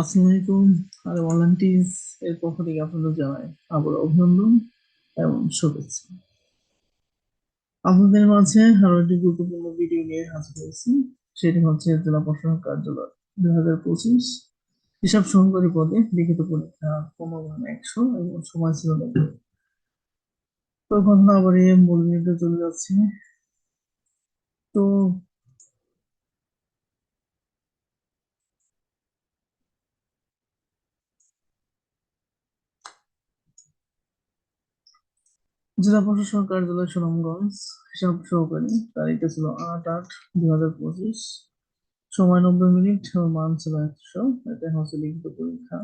আসসালামু আলাইকুম। আর ভলান্টিয়ার্স এর পক্ষ থেকে আপনাদের জানাই আবার অভিনন্দন এবং শুভেচ্ছা। আপনাদের মাঝে আরও একটি গুরুত্বপূর্ণ ভিডিও নিয়ে হাজির হয়েছি। সেটি হচ্ছে জেলা প্রশাসক কার্যালয় দুই হাজার পঁচিশ। হিসাব সহকারী পদে লিখিত পরীক্ষা ক্রমমান একশো এবং সময় ছিল তো কথা বাড়িয়ে মূল ভিডিও চলে যাচ্ছে। তো জেলা প্রশাসক কার্যালয় সুনামগঞ্জ হিসাব সহকারী তারিখটা ছিল আট আট দুই হাজার পঁচিশ। সময় নব্বই মিনিট মান ছিল একশো। এটা হচ্ছে লিখিত পরীক্ষা।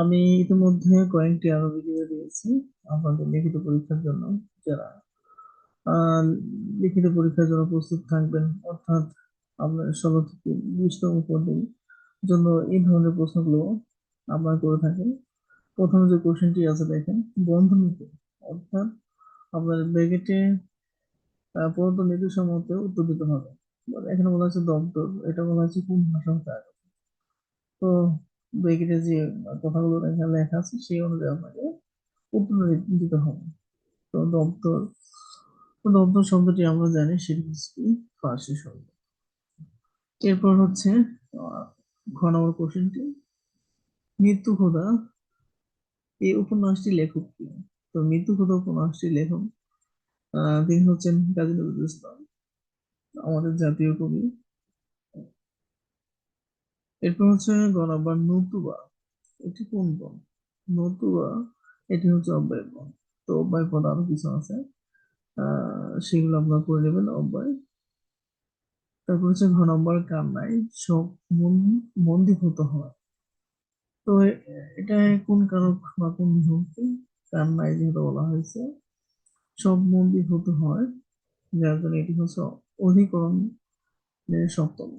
আমি ইতিমধ্যে কয়েকটি আরও ভিডিও দিয়েছি আপনাদের লিখিত পরীক্ষার জন্য। যারা লিখিত পরীক্ষার জন্য প্রস্তুত থাকবেন, অর্থাৎ আপনার ষোলো থেকে বিশতম পদের জন্য এই ধরনের প্রশ্নগুলো আপনারা করে থাকেন। প্রথম যে কোশ্চেনটি আছে দেখেন, বন্ধনীতে অর্থাৎ আপনার ব্র্যাকেটে প্রদত্ত নির্দেশনা মতে উত্তর দিতে হবে। এখানে বলা হচ্ছে দপ্তর। এটা বলা হচ্ছে কোন ভাষা হতে আগে। তো ব্র্যাকেটে যে কথাগুলো এখানে লেখা আছে, সেই অনুযায়ী আপনাকে উত্তর দিতে হবে। তো দপ্তর দপ্তর শব্দটি আমরা জানি, সেটি হচ্ছে ফার্সি শব্দ। এরপর হচ্ছে খ নম্বর কোশ্চেনটি মৃত্যু খোদা এই উপন্যাসটি লেখক কি? তো মৃত্যু খোদা উপন্যাসটি লেখক। তিনি হচ্ছেন কাজী নজরুল ইসলাম, আমাদের জাতীয় কবি। এরপর হচ্ছে গ নাম্বার নতুবা, এটি কোন পদ নতুবা, এটি হচ্ছে অব্যয় পদ তো অব্যয় পদ আরও কিছু আছে। সেগুলো আপনারা করে নেবেন অব্যয়। তারপর হচ্ছে ঘ নম্বর কান্নায় সব মন মন্দীভূত হয় তো এটা কোন কারক বা কোন বিভক্তি? কান্নায় যেহেতু বলা হয়েছে সব মন্দীভূত হয়, যার জন্য এটি হচ্ছে অধিকরণের সপ্তম।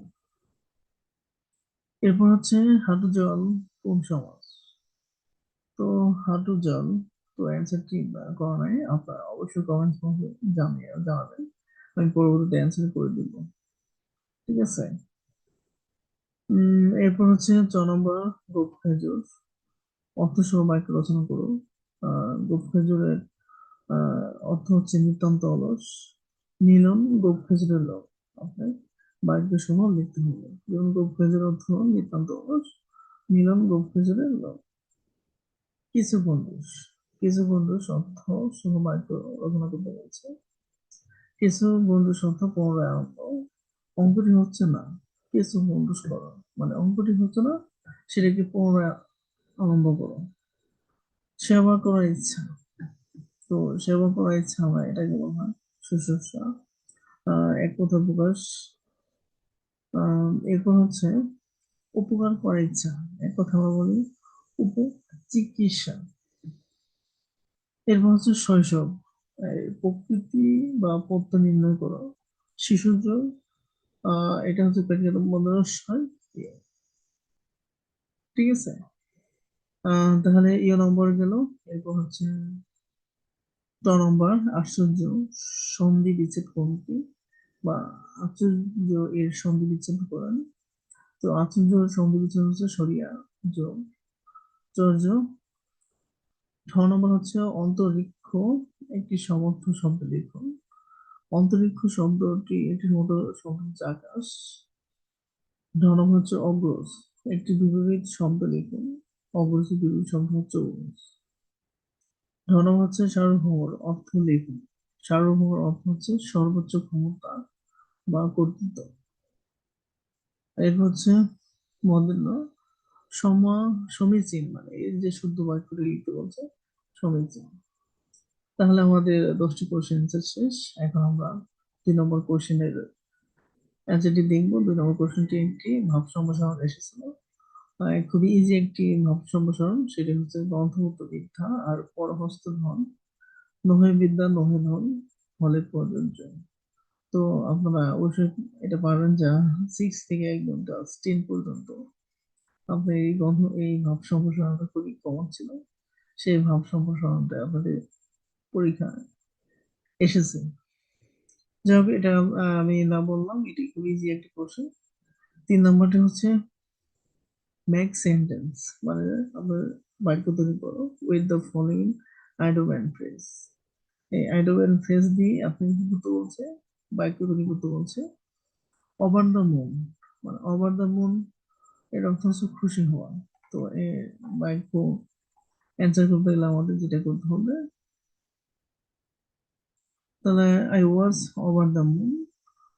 এরপর হচ্ছে হাঁটু জল, কোন সমাজ? তো হাঁটু জল, তো অ্যান্সারটি করা নাই আপনারা অবশ্যই কমেন্টস বক্সে জানিয়ে জানাবেন। আমি পরবর্তীতে অ্যান্সার করে দিব। ঠিক আছে? এরপর হচ্ছে চ নম্বর গোপ খেজুর অর্থসহ বাক্য রচনা করো আহ গোপ খেজুরের অর্থ হচ্ছে নিতান্ত অলস নীলন গোপ খেজুরের লোক আপনার বাক্য সহ লিখতে হবে। যেমন গোপ খেজুরের অর্থ নিতান্ত অলস নীলন গোপ খেজুরের লোক কিছু বন্ধু কিছু বন্ধু অর্থ সহ বাক্য রচনা করতে বলছে। কিছু বন্ধু অর্থ পুনরায় আরম্ভ। অঙ্কটি হচ্ছে না, কিছু বন্ধু করো। মানে অঙ্কটি হচ্ছে না, সেটাকে পুনরায় আরম্ভ করো। সেবা করার ইচ্ছা তো সেবা করার ইচ্ছা আমরা এটাকে বলা হয় শুশ্রূষা। এক কথা প্রকাশ। এরপর হচ্ছে, উপকার করার ইচ্ছা। এক কথা বলি, উপচিকিৎসা। এরপর হচ্ছে শৈশব। প্রকৃতি বা পত্র নির্ণয় করো। আহ, এটা হচ্ছে প্যাকেট মনোরসয় ঠিক আছে? তাহলে ইয় নম্বর গেল। এরপর হচ্ছে ত নম্বর, আশ্চর্য সন্ধি বিচ্ছেদ কোনটি বা আশ্চর্য এর সন্ধি বিচ্ছেদ করেন। তো আশ্চর্য সন্ধি বিচ্ছেদ হচ্ছে সরিয়া যোগ চর্য ছ নম্বর হচ্ছে অন্তরিক্ষ, একটি সমর্থ শব্দ লিখুন অন্তরিক্ষ শব্দটি একটি সমর্থ শব্দ হচ্ছে আকাশ। ঢ নম্বর হচ্ছে অগ্রজ, একটি বিপরীত শব্দ লিখুন। অগ্রজের বিপরীত শব্দ হচ্ছে সার্বভৌমর অর্থ লিখুন সার্বভৌমর অর্থ হচ্ছে সর্বোচ্চ ক্ষমতা বা কর্তৃত্ব। এর হচ্ছে মদন্য সমা সমীচীন মানে এর যে শুদ্ধ বাক্যটি লিখতে বলছে সমীচীন তাহলে আমাদের দশটি কোশ্চেন শেষ। এখন আমরা দুই নম্বর কোশ্চেনের অ্যান্সারটি দেখব। দুই নম্বর কোশ্চেনটি একটি ভাব এসেছিল। খুবই ইজি একটি ভাব সম্প্রসারণ, সেটি হচ্ছে গ্রন্থমুক্ত বিদ্যা আর পরহস্ত ধন। নহে বিদ্যা, নহে ধন, ফলে প্রযোজ্য। তো আপনারা অবশ্যই এটা পারবেন যা সিক্স থেকে একদম ক্লাস টেন পর্যন্ত। আপনার এই গ্রন্থ, এই ভাব সম্প্রসারণটা খুবই কমন ছিল। সেই ভাব সম্প্রসারণটা আপনাদের পরীক্ষায় এসেছে। যাই হোক, এটা আমি না বললাম, এটি খুব ইজি একটি কোশ্চেন তিন নম্বরটি হচ্ছে মেক সেন্টেন্স মানে আপনার বাক্য তৈরি করো উইথ দ্য ফলোইং আইডোব্যান ফ্রেজ এই আইডোব্যান ফ্রেজ দিয়ে আপনি কি করতে বলছে? বাক্য তৈরি করতে বলছে ওভার দ্য মুন মানে ওভার দ্য মুন এর অর্থ হচ্ছে খুশি হওয়া। তো এই বাক্য অ্যান্সার করতে গেলে আমাদের যেটা করতে হবে, তাহলে I was over the moon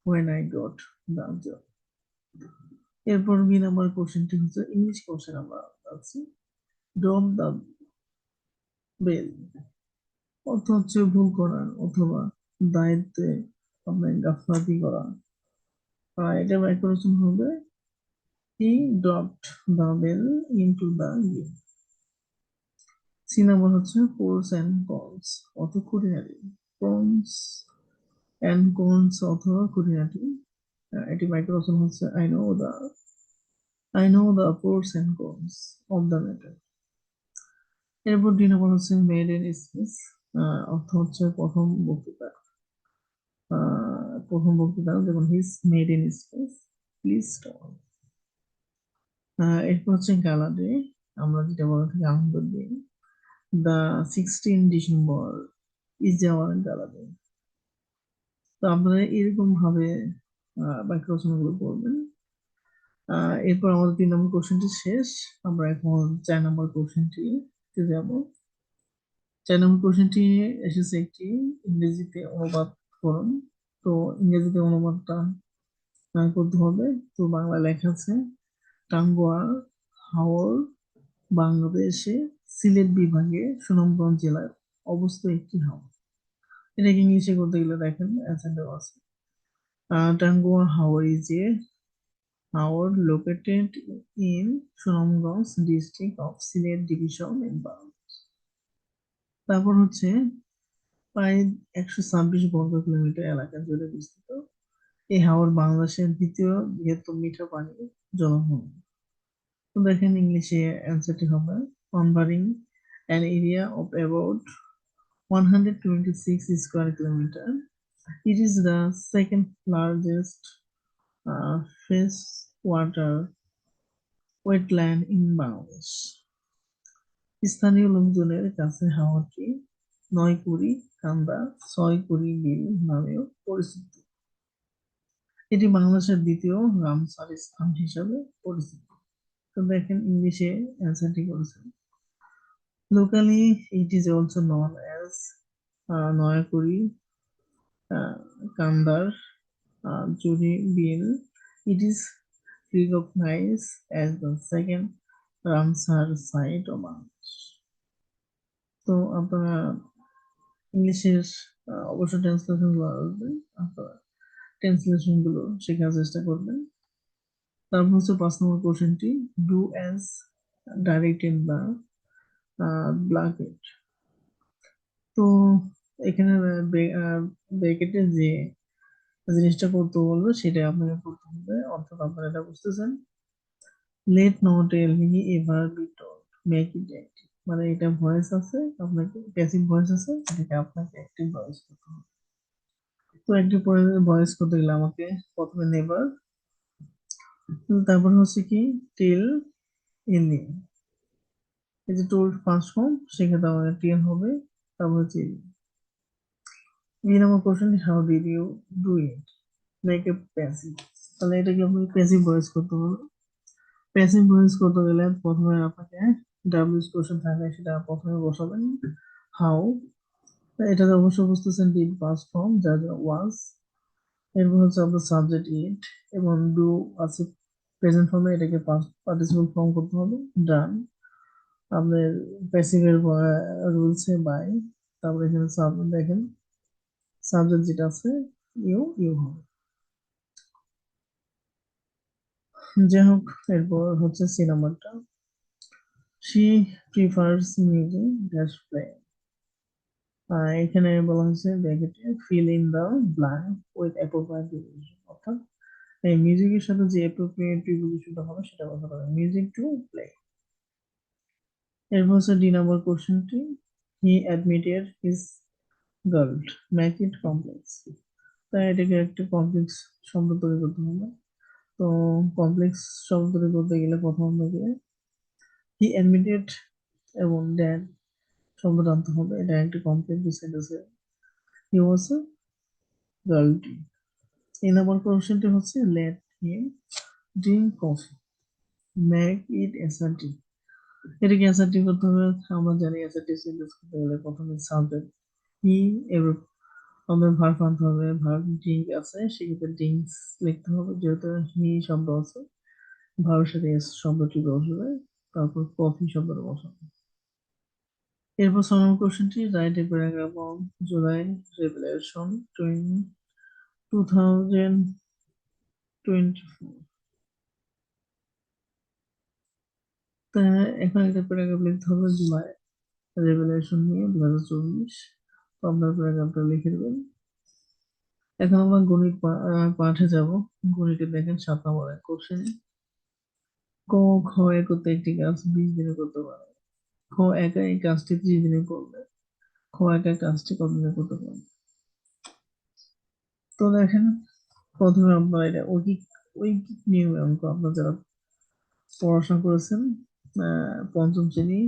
when I got the job এরপর বি নাম্বার কোশ্চেনটি হচ্ছে ইংলিশ কোশ্চেন আমরা আছি। ড্রপ দ্য বেল অর্থ হচ্ছে ভুল করা অথবা দায়িত্বে আপনার গাফলাতি করা। আর এটা ব্যাকরণ হবে। He dropped the bell into the game C number হচ্ছে পোর্স অ্যান্ড কনস অত খুঁটিনাটি। প্রনস অ্যান্ড কনস অথবা খুঁটিনাটি। মাইক্রোসন হচ্ছে I know the I know the pros and cons of the matter এরপর দুই নম্বর হচ্ছে মেড ইন স্পেস অর্থ হচ্ছে প্রথম বক্তৃতা প্রথম বক্তৃতা যেমন his made in space please stop এরপর হচ্ছে গালা ডে আমরা যেটা বলে থাকি আনন্দ দিন the sixteen December is our gala day তো আপনারা এরকম ভাবে বাক্য রচনাগুলো করবেন এরপর আমাদের তিন নম্বর কোশ্চেনটি শেষ। আমরা এখন চার নম্বর কোশ্চেনটি যাব। চার নম্বর কোশ্চেনটি এসেছে একটি ইংরেজিতে অনুবাদ করুন। তো ইংরেজিতে অনুবাদটা করতে হবে। তো বাংলা লেখা আছে টাঙ্গুয়া হাওর বাংলাদেশে সিলেট বিভাগে সুনামগঞ্জ জেলার অবস্থিত একটি হাওর। এটাকে ইংলিশে করতে গেলে দেখেন দেওয়া আছে। Haor is a haor located in Sunamganj district of Sylhet division in Bangladesh তারপর হচ্ছে প্রায় একশো ছাব্বিশ বর্গ কিলোমিটার এলাকা জুড়ে বিস্তৃত এই হাওর বাংলাদেশের দ্বিতীয় বৃহত্তম মিঠা পানির জলভূমি তো দেখেন ইংলিশে অ্যান্সারটি হবে covering an area of about 126 square kilometer. It is the second largest uh, freshwater wetland in Bangladesh. স্থানীয় লোকজনের কাছে হাওরটি নয়কুড়ি কান্দা ছয়কুড়ি বিল নামেও পরিচিত। এটি বাংলাদেশের দ্বিতীয় রামসার স্থান হিসাবে পরিচিত। তো দেখেন ইংলিশে অ্যান্সারটি করেছেন। Locally it is also known as Nayakuri Kandar Juri Beel. It is recognized as the second Ramsar site of Bangladesh তো আপনারা ইংলিশের অবশ্য ট্রান্সলেশনগুলো আসবে, আপনারা ট্রান্সলেশনগুলো শেখার চেষ্টা করবেন। তারপর হচ্ছে পাঁচ নম্বর কোশ্চেনটি ডু অ্যাজ ডাইরেক্টেড বা ব্ল্যাকেট তো এখানে ব্র্যাকেটে যে জিনিসটা করতে বলবে, সেটা আপনাকে করতে হবে। অর্থাৎ আপনারা এটা বুঝতেছেন। Let not all me ever be told make it active মানে এটা ভয়েস আছে, আপনাকে প্যাসিভ ভয়েস আছে এটাকে আপনাকে অ্যাক্টিভ ভয়েস করতে হবে। তো অ্যাক্টিভ ভয়েস করতে গেলে আমাকে প্রথমে নেভার তারপর হচ্ছে কি টিল ইনি এই যে টোল্ড ফার্স্ট ফর্ম সেক্ষেত্রে আমাদের টিএন হবে, তারপর হচ্ছে B number question how did you do it make a passive তাহলে এটাকে আপনাকে প্যাসিভ ভয়েস করতে হবে প্যাসিভ ভয়েস করতে গেলে প্রথমে আপনাকে ডাব্লিউস কোশ্চেন থাকে, সেটা প্রথমে বসাবেন। হাউ এটাতে অবশ্যই বুঝতেছেন ডিড পাস্ট ফর্ম যা যা ওয়াজ এরপর হচ্ছে আপনার সাবজেক্ট ইট এবং ডু আছে প্রেজেন্ট ফর্মে এটাকে পার্টিসিপল ফর্ম করতে হবে। ডান আপনার প্যাসিভের রুলসে বাই তারপরে এখানে সাবজেক্ট দেখেন। সাবজেক্ট যেটা আছে, ইউ ইউ হবে। যাই হোক, এরপর হচ্ছে সি নাম্বারটা। She prefers music dash play এখানে বলা হয়েছে ব্র্যাকেটে fill in the blank with appropriate preposition অর্থাৎ এই মিউজিকের সাথে যে অ্যাপ্রোপ্রিয়েট প্রিপোজিশনটা হবে, সেটা কথা বলবেন মিউজিক টু প্লে এরপর হচ্ছে ডি নাম্বার কোশ্চেনটি he admitted his girl make it complex তাই এটাকে একটা কমপ্লেক্স শব্দ তৈরি করতে হবে। তো কমপ্লেক্স শব্দ তৈরি করতে গেলে প্রথম থেকে হি অ্যাডমিটেড এবং ড্যাড শব্দটা আনতে হবে। এটা একটি কমপ্লেক্স সেন্টেন্সে হি ওয়াজ এ গার্লটি এই নাম্বার কোশ্চেনটি হচ্ছে let him drink coffee make it assertive এটাকে অ্যাসার্টিভ করতে হবে। আমরা জানি অ্যাসার্টিভ সেন্টেন্স করতে গেলে প্রথমে সাবজেক্ট হি এবার আমাদের ভার্ব আনতে হবে ভার্ব ড্রিঙ্ক আছে, সেক্ষেত্রে ড্রিঙ্কস লিখতে হবে, যেহেতু হি শব্দ আছে। ভার্বের সাথে এস শব্দটি বসবে, তারপর কফি শব্দটা বসাবে। এরপর ছ নম্বর কোশ্চেনটি write a paragraph on July revelation two thousand twenty four তা এখন একটা প্যারাগ্রাফ লিখতে হবে জুলাই রেভেলেশন নিয়ে দু হাজার চব্বিশ। আপনার প্যারাগ্রাফটা লিখে দেবেন। এখন আমরা গণিত পাঠে যাব। গণিতে দেখেন সাত নম্বরের কোশ্চেন ক, খ একতে একটি কাজ বিশ দিনে করতে পারে। খ একা এই কাজটি ত্রিশ দিনে করবে। খ একা কাজটি কত দিনে করতে পারবে তো দেখেন, প্রথমে আপনারা এটা ঐকিক ঐকিক নিয়মে অঙ্ক আপনারা যারা পড়াশোনা করেছেন পঞ্চম শ্রেণি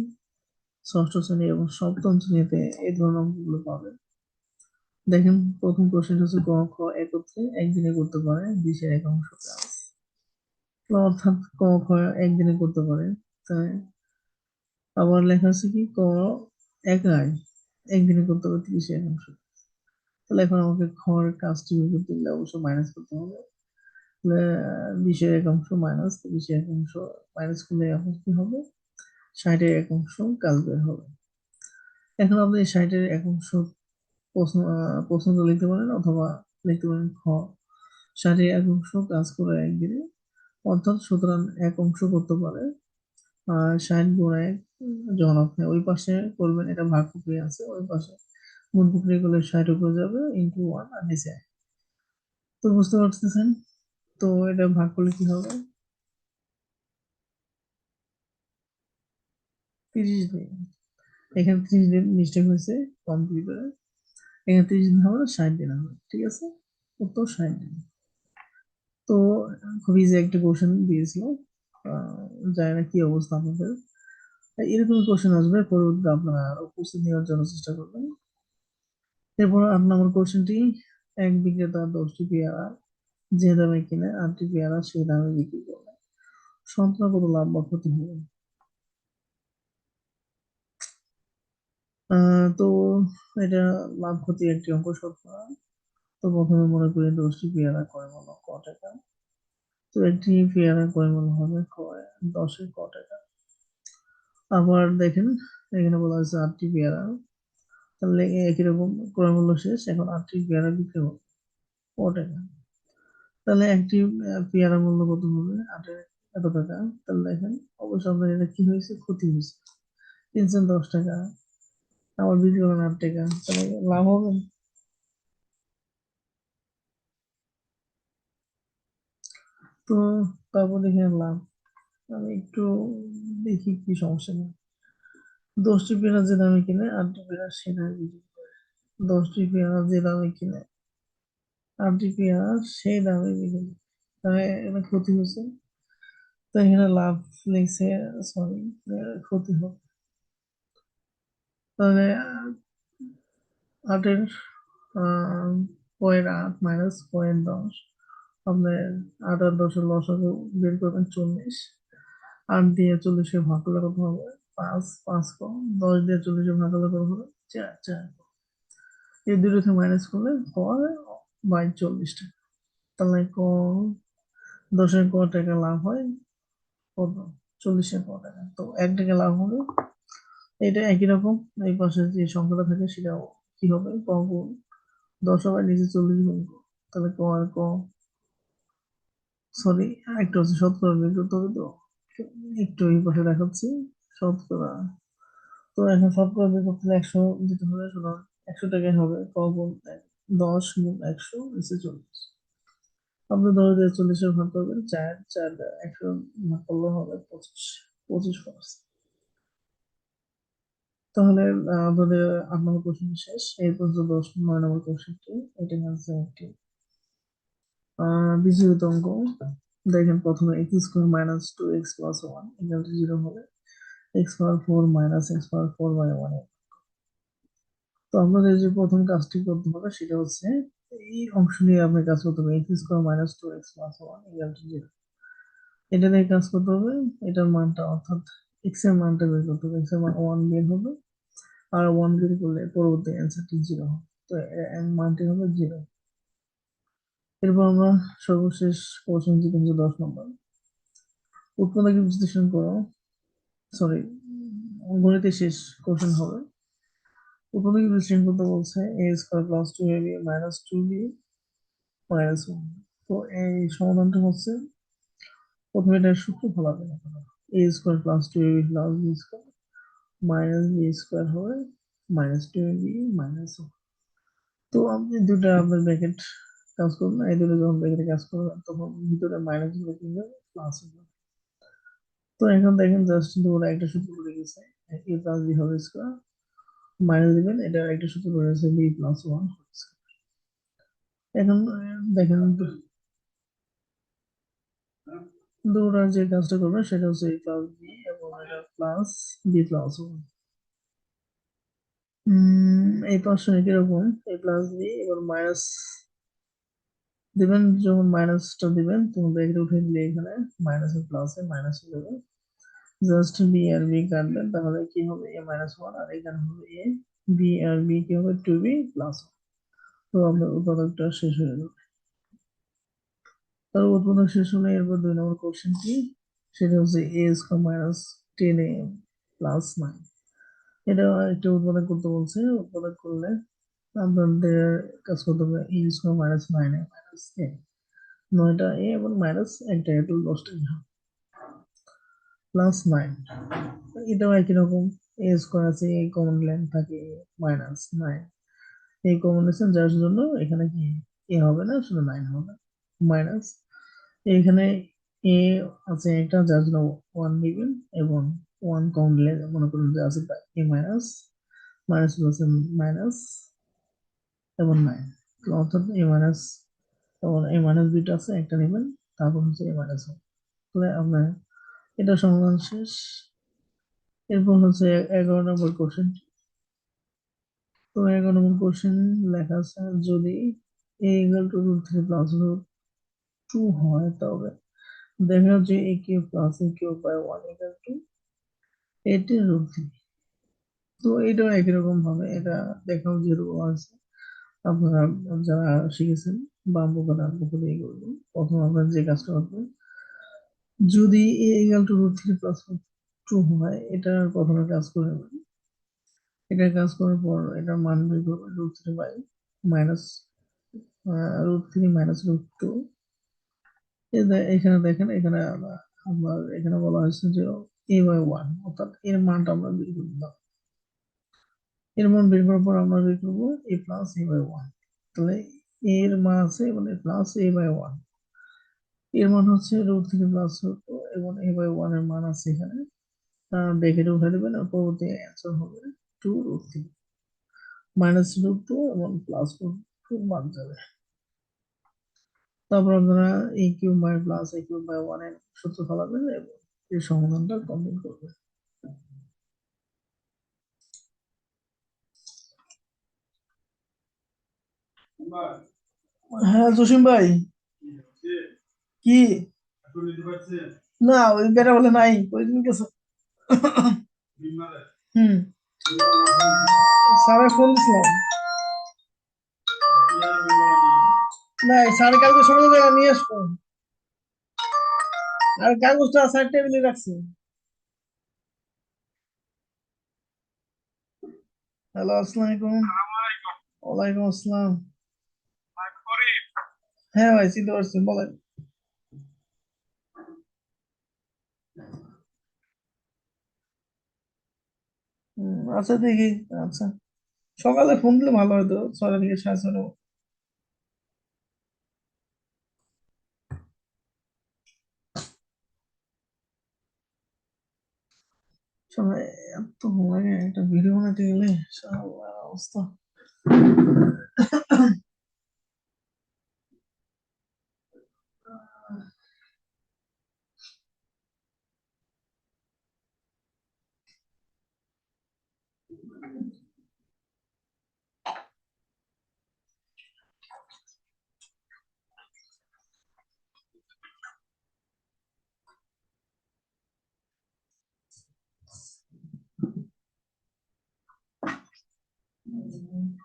ষষ্ঠ শ্রেণি এবং সপ্তম শ্রেণীতে এই ধরনের অঙ্কগুলো পাবেন দেখেন, প্রথম কোশ্চেন হচ্ছে ক খ একত্রে একদিনে করতে পারে বিশের কাজ তো অর্থাৎ ক খ একদিনে করতে পারে। তাই আবার লেখা আছে কি? ক একাই একদিনে করতে পারে তিরিশের একাংশ তাহলে এখন আমাকে খর কাজটি করতে গেলে অবশ্যই মাইনাস করতে হবে। বিশের একাংশ মাইনাস তিরিশের একাংশ মাইনাস করলে এখন কি হবে? ষাটের একাংশ কাজ বের হবে। এখন আপনি এই এক অংশ প্রশ্ন আহ, প্রশ্নটা লিখতে পারেন অথবা লিখতে পারেন খ। ষাটের একাংশ কাজ করে একদিনে অর্থাৎ সুতরাং এক অংশ করতে পারে আর ষাট গুণ এক যখন আপনি ওই পাশে করবেন এটা ভাগ প্রক্রিয়া আছে ওই পাশে গুণ প্রক্রিয়া করলে ষাট উপরে যাবে ইন্টু ওয়ান আর নিচে। তো বুঝতে পারতেছেন? তো এটা ভাগ করলে কি হবে? তিরিশ দিন। এখানে তিরিশ দিন মিস্টেক হয়েছে কম্পিউটারে এখানে তিরিশ দিন হবে, ষাট দিন হবে, ঠিক আছে? উত্তর ষাট দিন। তো, খুব ইজি একটা কোশ্চেন দিয়েছিল। জানি না কি অবস্থা আপনাদের। এরকম কোশ্চেন আসবে, পরবর্তীতে আপনারা প্রস্তুতি নেওয়ার জন্য চেষ্টা করবেন। এরপর আট নম্বর কোশ্চেনটি এক বিক্রেতা দশটি পেয়ারা যে দামে কিনে আটটি পেয়ারা সেই দামে বিক্রি করবে। সন্তান কত লাভ বা ক্ষতি হবে? তো এটা লাভ ক্ষতি একটি অঙ্ক শতকরা তো প্রথমে মনে করি দশটি পেয়ারা কয় মূল্য? ক টাকা। তো একটি পেয়ারা কয় মূল্য হবে? কয় দশের ক টাকা। আবার দেখেন, এখানে বলা হয়েছে আটটি পেয়ারা। তাহলে একই রকম ক্রয় মূল্য শেষ? এখন আটটি পেয়ারা বিক্রি হবে। ক টাকা। তাহলে একটি পেয়ারা মূল্য কত হবে? আটের এত টাকা। তাহলে দেখেন, অবশ্যই আপনার এটা কি হয়েছে? ক্ষতি হয়েছে। কিনছেন দশ টাকা। আবার বিক্রি করলেন আট টাকা তাহলে লাভ হবে? তো তারপর দেখে লাভ আমি একটু দেখি কি সমস্যা নেই। দশটি পেয়ারা যে দামে কিনে আটটি পেয়ারা সে দামে বিক্রি করে। দশটি পেয়ারা যে দামে কিনে আটটি পেয়ারা সেই দামে বিক্রি করে। তাহলে এটা ক্ষতি হয়েছে তো এখানে লাভ লিখছে সরি ক্ষতি হবে। তাহলে আটের পয়েন্ট আট মাইনাস পয়েন্ট দশ, আপনার আট আর দশের লসাগু বের করবেন চল্লিশ। আট দিয়ে চল্লিশে ভাগ করলে কত হবে? পাঁচ পাঁচ কম। দশ দিয়ে চল্লিশে ভাগ করলে কত হবে? চার চার এই দুটো থেকে মাইনাস করলে হয় বাই চল্লিশ টাকা। তাহলে ক, দশের ক টাকা লাভ হয়, কত? চল্লিশের ক টাকা। তো এক টাকা লাভ হবে এটা একই রকম। এই পাশে যে সংখ্যাটা থাকে সেটা কি হবে? ক গুণ দশ হবে নিচে চল্লিশ গুণ। তাহলে ক আর ক সরি একটা হচ্ছে শতকরা বের করতে হবে তো। একটু এই পাশে দেখাচ্ছি, শতকরা। তো এখন শতকরা বের করতে হলে একশো দিতে হবে, সুতরাং একশো টাকায় হবে ক গুণ দশ গুণ একশো, নিচে চল্লিশ। আপনি দশ দিয়ে চল্লিশের ভাগ করবেন, চার চার, একশো ভাগ করলে হবে পঁচিশ পঁচিশ পার্সেন্ট। তাহলে আমাদের আট নম্বর কোশ্চেন শেষ। এই পর্যন্ত দশ নয় নম্বর কোশ্চেনটি, এটা হচ্ছে একটি বিজয়িত অঙ্ক। দেখেন প্রথমে x square minus two x plus one equal to zero হবে। X power four minus x power four by one তো আপনাদের যে প্রথম কাজটি করতে হবে, সেটা হচ্ছে এই অংশ নিয়ে আপনার কাজ করতে হবে। X square minus two x plus one equal to zero এটা নিয়ে কাজ করতে হবে। এটার মানটা অর্থাৎ এক্সের মানটা বের করতে হবে। এক্সের মান ওয়ান বের হবে। আর ওয়ান বের করলে পরবর্তী অ্যান্সারটি জিরো হবে তো মানটি হবে জিরো এরপর আমরা সর্বশেষ কোশ্চেন জিজ্ঞাসা দশ নম্বর উৎপাদক বিশ্লেষণ করো। সরি গণিতের শেষ কোশ্চেন হবে। উৎপাদক বিশ্লেষণ করতে বলছে a square plus two a b minus two b minus one তো এই সমাধানটা হচ্ছে প্রথমে এটার সূত্র না a square plus two a b plus b square minus b square হবে মাইনাস টু বি মাইনাস তো আপনি দুটো আপনার ব্র্যাকেট কাজ করবেন এই দুটো যখন ব্র্যাকেটে কাজ করবেন, তখন ভিতরে মাইনাসগুলো কি যাবে প্লাস হবে তো এখন দেখেন জাস্ট দুটো একটা সূত্র পড়ে গেছে এ প্লাস বি হবে স্কোয়ার মাইনাস দিবেন এটা একটা সূত্র পড়ে গেছে বি প্লাস ওয়ান এখন, দেখেন দুটোর যে কাজটা করবে সেটা হচ্ছে এ প্লাস বি এবং এটা প্লাস বি প্লাস ওয়ান এই পাশে কীরকম? এ প্লাস বি এবার মাইনাস দিবেন, যখন মাইনাসটা দিবেন, তখন ব্র্যাকেট উঠে দিলে এখানে minus a plus a minus হয়ে যাবে। জাস্ট বি আর বি কাটবেন, তাহলে কি হবে? এ মাইনাস ওয়ান আর এখানে হবে এ বি আর বি কি হবে? টু বি প্লাস তো আপনার উৎপাদকটা শেষ হয়ে যাবে। তার উৎপাদক শেষ হলে এরপর দুই নম্বর কোশ্চেনটি সেটা হচ্ছে a square minus ten a plus nine এটা একটা উৎপাদক করতে বলছে। উৎপাদক করলে আপনাদের কাজ করতে হবে a square minus nine a minus a নয়টা এ এবং মাইনাস একটা এ দশটা প্লাস নাইন এটাও একই রকম। এ স্কোয়ার আছে এ কমন লেন্থ থাকে মাইনাস নাইন এই কম্বিনেশন যার জন্য এখানে কি এ হবে না শুধু নাইন হবে। মাইনাস এখানে এ আছে একটা, যার জন্য ওয়ান দিবেন এবং ওয়ান কম লেন্থ মনে করুন যে আছে a minus minus plus minus এবং নাইন অর্থাৎ এ মাইনাস এবং এ মাইনাস দুইটা আছে, একটা নেবেন, তারপর হচ্ছে এ মাইনাস তাহলে আপনার এটা সমাধান শেষ। এরপর হচ্ছে এগারো নম্বর কোশ্চেন তো এগারো নম্বর কোশ্চেন লেখা আছে, যদি a equal to root three plus root two হয়, তবে দেখা যাচ্ছে a cube plus a cube by one equal to eighty root. Three তো এটাও একই রকম ভাবে এটা দেখাও যেরকম আছে। আপনারা যারা শিখেছেন বাম পক্ষ ডান পক্ষ দিয়ে করবেন প্রথম আপনার যে কাজটা করবেন, যদি a equal to root three plus two হয়, এটার প্রথমে কাজ করে নেবেন। এটা কাজ করার পর এটার মান বের করবেন root three by minus root three minus root two এখানে দেখেন, এখানে আমার এখানে বলা হয়েছে যে এ বাই ওয়ান অর্থাৎ এর মানটা আমরা বের করলাম এর মান বের করার পর আমরা বের করব a plus a by one তাহলে এর মান আছে মানে প্লাস এ বাই ওয়ানের মান হচ্ছে রুট থ্রি প্লাস এবং এ বাই ওয়ানের মান আছে এখানে। ব্র্যাকেটে উঠে দেবেন, আর পরবর্তী অ্যান্সার হবে two root three minus root two এবং প্লাস রুট টু বাদ যাবে। তারপর আপনারা এই cube by plus a cube by ওয়ানের সূত্র ফলাবেন এবং এই সমাধানটা কমপ্লিট করবেন। হ্যাঁ জসিম ভাই। কি? না, ওই বেটা বলে নাই, কয়দিন গেছে? হুম। স্যারের ফোন দিছিলাম। না স্যার কালকে সকালে জায়গা নিয়ে আসব। আর কাগজটা স্যার টেবিলে রাখছি। হ্যালো আসসালামু আলাইকুম ওয়ালাইকুম আসসালাম। হ্যাঁ ভাই, চিনতে পারছি, বলেন। আচ্ছা দেখি আচ্ছা। সকালে ফোন দিলে ভালো হতো, ছয়টা থেকে সাড়ে ছয়টা সবাই এত লাগে একটা ভিডিও বানাতে গেলে শালা অবস্থা। 음.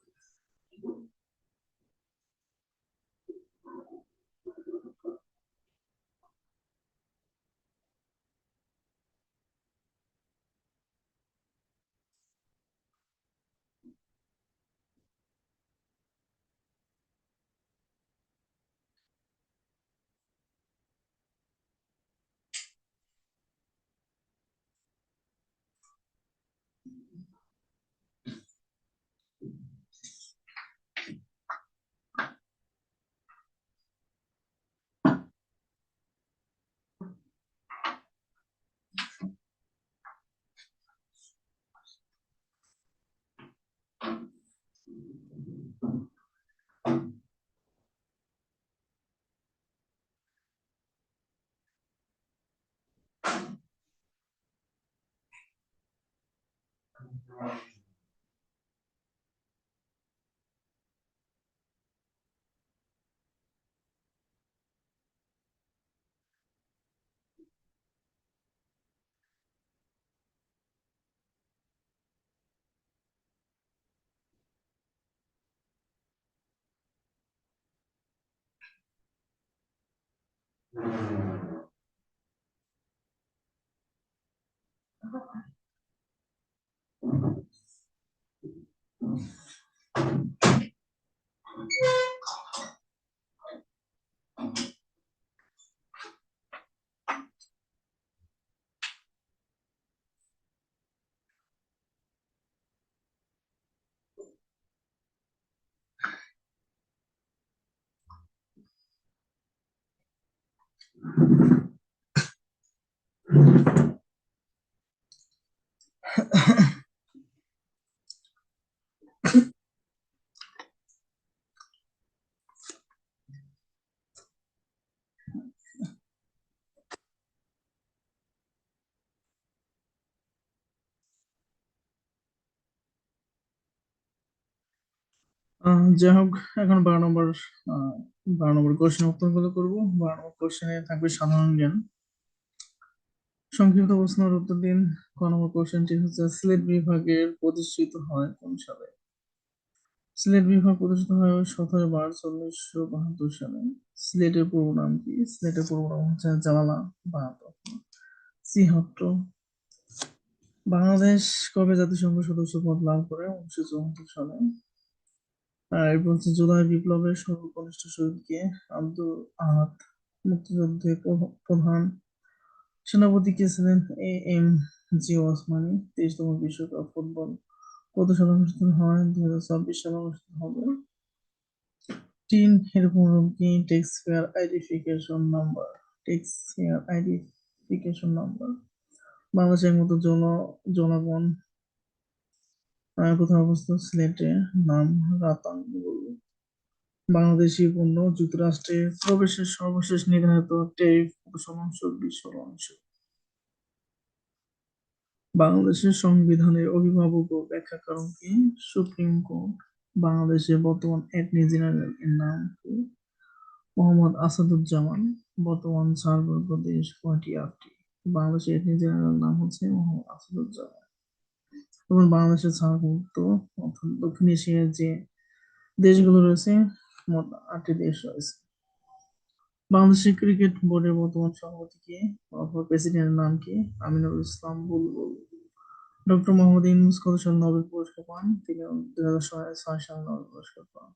Mm-hmm. Thank you. যাই হোক এখন বারো নম্বর বারো নম্বর কোশ্চেন উত্তরগুলো করব। বারো নম্বর কোশ্চেনে থাকবে সাধারণ জ্ঞান। সংক্ষিপ্ত প্রশ্নের উত্তর দিন। ক নম্বর কোশ্চেনটি হচ্ছে, সিলেট বিভাগের প্রতিষ্ঠিত হয় কোন সালে? সিলেট বিভাগ প্রতিষ্ঠিত হয় সতেরো মার্চ উনিশশো বাহাত্তর সালে। সিলেটের পূর্ব নাম কি? সিলেটের পূর্ব নাম হচ্ছে জালালা বাহাত্তর। ছিয়াত্তর। বাংলাদেশ কবে জাতিসংঘ সদস্য পদ লাভ করে? উনিশশো চুয়াত্তর সালে। এরপর জুলাই বিপ্লবের সর্বকনিষ্ঠ শহীদ কে আব্দুল আহাদ, মুক্তিযুদ্ধের প্রধ- প্রধান সেনাপতি কে ছিলেন এ এম জি ওসমানী, তেইশতম বিশ্বকাপ ফুটবল কত সালে অনুষ্ঠিত হয় দুই হাজার ছাব্বিশ সালে অনুষ্ঠিত হবে। টিন এর পুনরূপ কি? Tax payer identification number tax payer identification number বাংলাদেশের মতো জন জলাবন আহ, কোথায় অবস্থিত সিলেটে নাম রাতাঙ্গুল বাংলাদেশি পণ্য যুক্তরাষ্ট্রে প্রবেশের সর্বশেষ নির্ধারিত কত শতাংশ বিশ শতাংশ। বাংলাদেশের সংবিধানের অভিভাবক ও ব্যাখ্যাকারক কি? সুপ্রিম কোর্ট বাংলাদেশের বর্তমান অ্যাটর্নি জেনারেল এর নাম কি? মোহাম্মদ আসাদুজ্জামান বর্তমান সার্বভৌম দেশ কয়টি আটটি। বাংলাদেশের এটর্নি জেনারেল নাম হচ্ছে মোহাম্মদ আসাদুজ্জামান। এবং বাংলাদেশের অর্থাৎ দক্ষিণ এশিয়ার যে দেশগুলো রয়েছে, মোট আটটি দেশ রয়েছে। বাংলাদেশের ক্রিকেট বোর্ডের বর্তমান সভাপতি কে? অথবা প্রেসিডেন্টের নাম কি? আমিনুল ইসলাম বুলবুল ডক্টর মোহাম্মদ ইউনূস কত সাল নোবেল পুরস্কার পান? তিনি দুই হাজার ছয় সালে নোবেল পুরস্কার পান।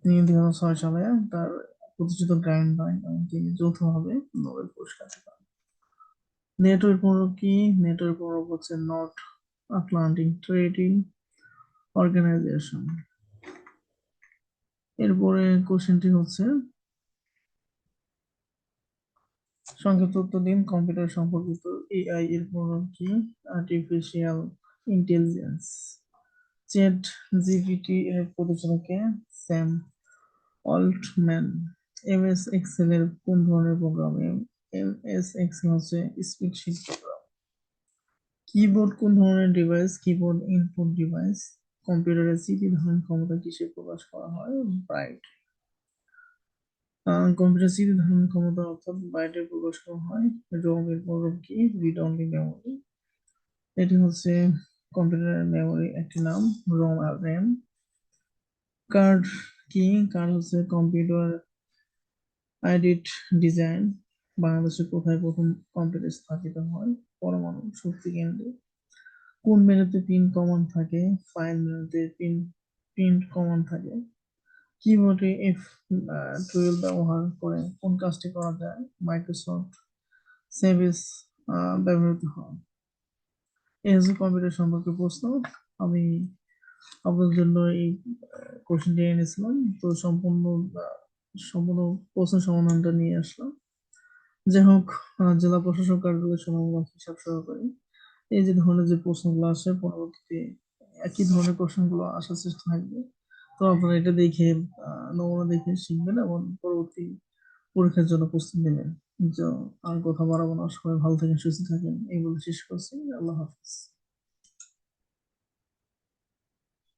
তিনি দুই হাজার ছয় সালে তার প্রতিষ্ঠিত গ্র্যান্ড এবং তিনি যৌথভাবে নোবেল পুরস্কার পান। নেটোর পূর্ব কি? নেটোর পূর্ব হচ্ছে নর্থ আটলান্টিক ট্রেডিং অর্গানাইজেশন এরপরে কোশ্চেনটি হচ্ছে, সংক্ষিপ্ত উত্তর দিন কম্পিউটার সম্পর্কিত এআই এর পূর্ণ কি? আর্টিফিশিয়াল ইন্টেলিজেন্স চ্যাট জিপিটি এর পরিচালকে স্যাম অল্টম্যান এমএস এক্সেল এর কোন ধরনের প্রোগ্রাম এমএস এক্সেল হচ্ছে স্প্রেডশিট কিবোর্ড কোন ধরনের ডিভাইস কিবোর্ড ইনপুট ডিভাইস কম্পিউটারের সিটি ধারণ ক্ষমতা কিসে প্রকাশ করা হয়? ব্রাইট কম্পিউটার সিটি ধারণ ক্ষমতা অর্থাৎ বাইটে প্রকাশ করা হয়। রোম এর প্রোগ্রাম কি রিড অনলি মেমোরি এটি হচ্ছে কম্পিউটারের মেমোরি একটি নাম রোম আর র্যাম কার্ড কি? কার্ড হচ্ছে কম্পিউটার এডিট ডিজাইন বাংলাদেশে কোথায় প্রথম কম্পিউটার স্থাপিত হয় পরমাণু শক্তি কেন্দ্রে। কোন মেনুতে পিন কমন থাকে? ফাইল মেনুতে পিন প্রিন্ট কমন থাকে। কিবোর্ডে এফ টুয়েলভ ব্যবহার করে কোন কাজটি করা যায়? মাইক্রোসফট সেভিস ব্যবহৃত হয়। হচ্ছে কম্পিউটার সম্পর্কে প্রশ্ন। আমি আপনাদের জন্য এই কোশ্চেনটি এনেছিলাম। তো সম্পূর্ণ সম্পূর্ণ প্রশ্ন সমাধানটা নিয়ে আসলাম। যাই হোক জেলা প্রশাসক কার্যালয় সমাধান হিসাব সহকারী এই যে ধরনের যে প্রশ্নগুলো আসে, পরবর্তীতে একই ধরনের প্রশ্নগুলো আসার চেষ্টা থাকবে। তো আপনারা এটা দেখে নমুনা দেখে শিখবেন এবং পরবর্তী পরীক্ষার জন্য প্রস্তুতি নেবেন। আর কথা বাড়াবো না। সবাই ভালো থাকেন, সুস্থ থাকেন। এই বলে শেষ করছি। আল্লাহ হাফিজ।